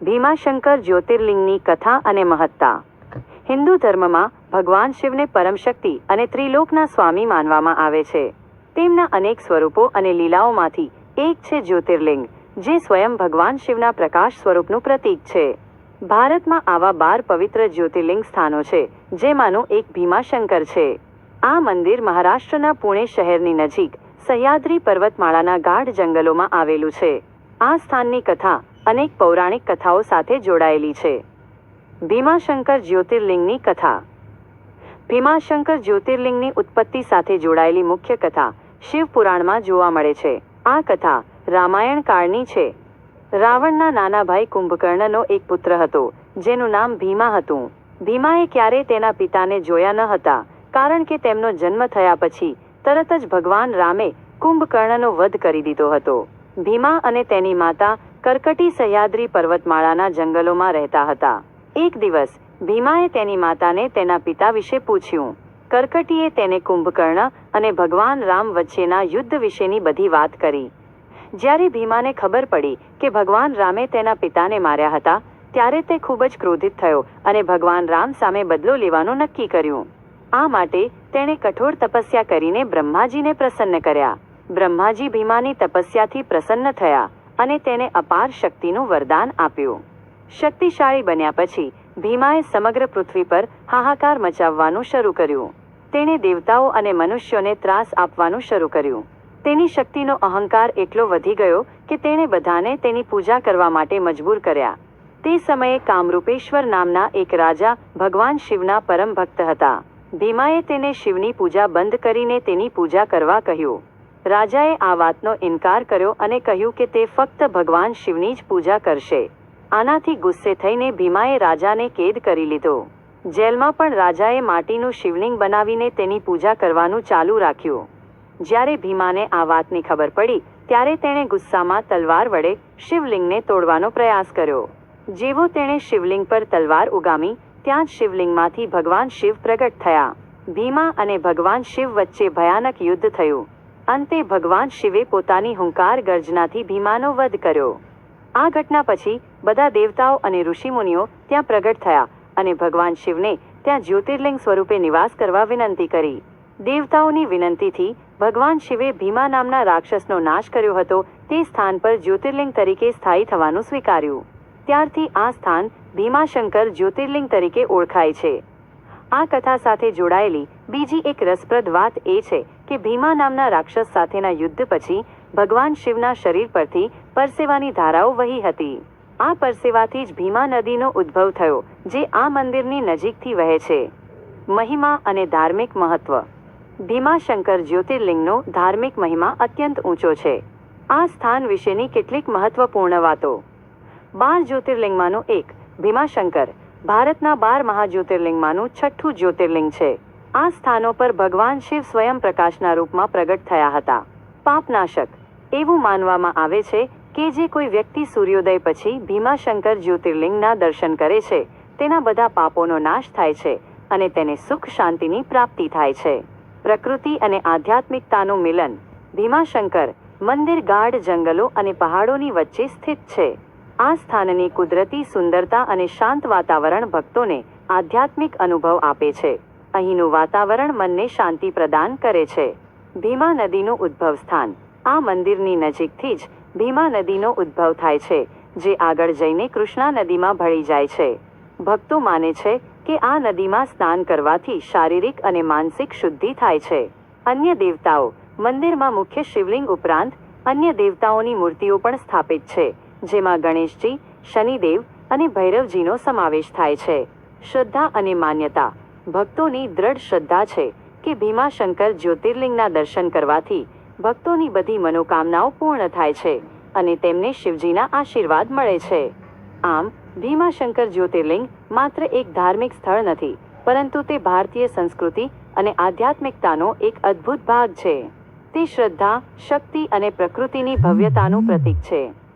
ભીમાશંકર જ્યોતિર્લિંગની કથા અને મહત્તા. હિન્દુ ધર્મમાં ભગવાન શિવને પરમશક્તિ અને ત્રિલોકના સ્વામી માનવામાં આવે છે. તેમના અનેક સ્વરૂપો અને લીલાઓમાંથી એક છે જ્યોતિર્લિંગ, જે સ્વયં ભગવાન શિવના પ્રકાશ સ્વરૂપનું પ્રતીક છે. ભારતમાં આવા બાર પવિત્ર જ્યોતિર્લિંગ સ્થાનો છે, જેમાંનું એક ભીમાશંકર છે. આ મંદિર મહારાષ્ટ્રના પુણે શહેરની નજીક સહ્યાદ્રી પર્વતમાળાના ગાઢ જંગલોમાં આવેલું છે. આ સ્થાનની કથા અનેક પૌરાણિક કથાઓ સાથે જોડાયેલી છે. ભીમાશંકર જ્યોતિર્લિંગની કથા. ભીમાશંકર જ્યોતિર્લિંગની ઉત્પત્તિ સાથે જોડાયેલી મુખ્ય કથા શિવપુરાણમાં જોવા મળે છે. આ કથા રામાયણ કાળની છે. રાવણના નાના ભાઈ કુંભકર્ણનો એક પુત્ર હતો, જેનું નામ ભીમા હતું. ભીમાએ ક્યારેય તેના પિતાને જોયા ન હતા, કારણ કે તેમનો જન્મ થયા પછી તરત જ ભગવાન રામે કુંભકર્ણનો વધ કરી દીધો હતો. ભીમા અને તેની માતા કરકટી સહ્યાદ્રી પર્વતમાળાના જંગલોમાં રહેતા હતા. એક દિવસ, ભીમાએ તેની માતાને તેના પિતા વિશે પૂછ્યું. કરકટીએ તેને કુંભકર્ણ અને ભગવાન રામ વચ્ચેના યુદ્ધ વિશેની બધી વાત કરી. જ્યારે ભીમાને ખબર પડી કે ભગવાન રામે તેના પિતાને માર્યા હતા, ત્યારે તે ખૂબ જ ક્રોધિત થયો અને ભગવાન રામ સામે બદલો લેવાનું નક્કી કર્યું. આ માટે તેણે કઠોર તપસ્યા કરીને બ્રહ્માજીને પ્રસન્ન કર્યા. બ્રહ્માજી ભીમાની તપસ્યાથી પ્રસન્ન થયા. અને તેને અપાર શક્તિનું વરદાન આપ્યું. શક્તિશાળી બન્યા પછી ભીમાએ સમગ્ર પૃથ્વી પર હાહાકાર મચાવવાનું શરૂ કર્યું. તેણે દેવતાઓ અને મનુષ્યોને ત્રાસ આપવાનું શરૂ કર્યું. તેની શક્તિનો અહંકાર એટલો વધી ગયો કે તેણે બધાને તેની પૂજા કરવા માટે મજબૂર કર્યા. તે સમયે કામરૂપેશ્વર નામના એક રાજા ભગવાન શિવના પરમ ભક્ત હતા. ભીમાએ તેને શિવની પૂજા બંધ કરીને તેની પૂજા કરવા કહ્યું. રાજાએ આ વાતનો ઇનકાર કર્યો અને કહ્યું કે તે ફક્ત ભગવાન શિવની જ પૂજા કરશે. આનાથી ગુસ્સે થઈને ભીમાએ રાજાને કેદ કરી લીધો. જેલમાં પણ રાજાએ માટીનું શિવલિંગ બનાવીને તેની પૂજા કરવાનું ચાલુ રાખ્યું. જ્યારે ભીમાને આ વાતની ખબર પડી, ત્યારે તેણે ગુસ્સામાં તલવાર વડે શિવલિંગને તોડવાનો પ્રયાસ કર્યો. જેવો તેણે શિવલિંગ પર તલવાર ઉગામી, ત્યાં જ શિવલિંગમાંથી ભગવાન શિવ પ્રગટ થયા. ભીમા અને ભગવાન શિવ વચ્ચે ભયાનક યુદ્ધ થયું. અંતે ભગવાન શિવે પોતાની હુંકાર ગર્જનાથી ભીમાનો વધ કર્યો. આ ઘટના પછી બધા દેવતાઓ અને ઋષિમુનિઓ ત્યાં પ્રગટ થયા અને ભગવાન શિવને ત્યાં જ્યોતિર્લિંગ સ્વરૂપે નિવાસ કરવા વિનંતી કરી. દેવતાઓની વિનંતીથી ભગવાન શિવે ભીમા નામના રાક્ષસનો નાશ કર્યો હતો તે સ્થાન પર જ્યોતિર્લિંગ તરીકે સ્થાયી થવાનું સ્વીકાર્યું. ત્યારથી આ સ્થાન ભીમાશંકર જ્યોતિર્લિંગ તરીકે ઓળખાય છે. આ કથા સાથે જોડાયેલી બીજી એક રસપ્રદ વાત એ છે કે ભીમા નામના રાક્ષસ સાથેના યુદ્ધ પછી ભગવાન શિવના શરીર પરથી પરસેવાની ધારાઓ વહી હતી. આ પરસેવાથી જ ભીમા નદીનો ઉદ્ભવ થયો, જે આ મંદિરની નજીકથી વહે છે. મહિમા અને ધાર્મિક મહત્વ. ભીમાશંકર જ્યોતિર્લિંગનો ધાર્મિક મહિમા અત્યંત ઊંચો છે. આ સ્થાન વિશેની કેટલીક મહત્વપૂર્ણ વાતો. બાર જ્યોતિર્લિંગમાંનું એક, ભીમાશંકર, ભારતના બાર મહાજ્યોતિર્લિંગમાંનું છઠ્ઠું જ્યોતિર્લિંગ છે. આ સ્થાનો પર ભગવાન શિવ સ્વયં પ્રકાશના રૂપમાં પ્રગટ થયા હતા. પાપનાશક. એવું માનવામાં આવે છે કે જે કોઈ વ્યક્તિ સૂર્યોદય પછી ભીમાશંકર જ્યોતિર્લિંગના દર્શન કરે છે, તેના બધા પાપોનો નાશ થાય છે અને તેને સુખ શાંતિની પ્રાપ્તિ થાય છે. પ્રકૃતિ અને આધ્યાત્મિકતાનું મિલન. ભીમાશંકર મંદિર ગાઢ જંગલો અને પહાડોની વચ્ચે સ્થિત છે. આ સ્થાનની કુદરતી સુંદરતા અને શાંત વાતાવરણ ભક્તોને આધ્યાત્મિક અનુભવ આપે છે. અહીંનું વાતાવરણ મનને શાંતિ પ્રદાન કરે છે. ભીમા નદીનું ઉદ્ભવ સ્થાન. આ મંદિરની નજીકથી જ ભીમા નદીનો ઉદ્ભવ થાય છે, જે આગળ જઈને કૃષ્ણા નદીમાં ભળી જાય છે. ભક્તો માને છે કે આ નદીમાં સ્નાન કરવાથી શારીરિક અને માનસિક શુદ્ધિ થાય છે. અન્ય દેવતાઓ, મંદિરમાં મુખ્ય શિવલિંગ ઉપરાંત અન્ય દેવતાઓની મૂર્તિઓ પણ સ્થાપિત છે, જેમાં ગણેશજી, શનિદેવ અને ભૈરવજીનો સમાવેશ થાય છે. શ્રદ્ધા અને માન્યતા ભક્તોની દ્રઢ શ્રદ્ધા છે કે ભીમાશંકર જ્યોતિર્લિંગના દર્શન કરવાથી ભક્તોની બધી મનોકામનાઓ પૂર્ણ થાય છે અને તેમને શિવજીના આશીર્વાદ મળે છે. આમ, ભીમાશંકર જ્યોતિર્લિંગ માત્ર એક ધાર્મિક સ્થળ નથી, પરંતુ તે ભારતીય સંસ્કૃતિ અને આધ્યાત્મિકતાનો એક અદ્ભુત ભાગ છે. તે શ્રદ્ધા, શક્તિ અને પ્રકૃતિની ભવ્યતાનું પ્રતીક છે.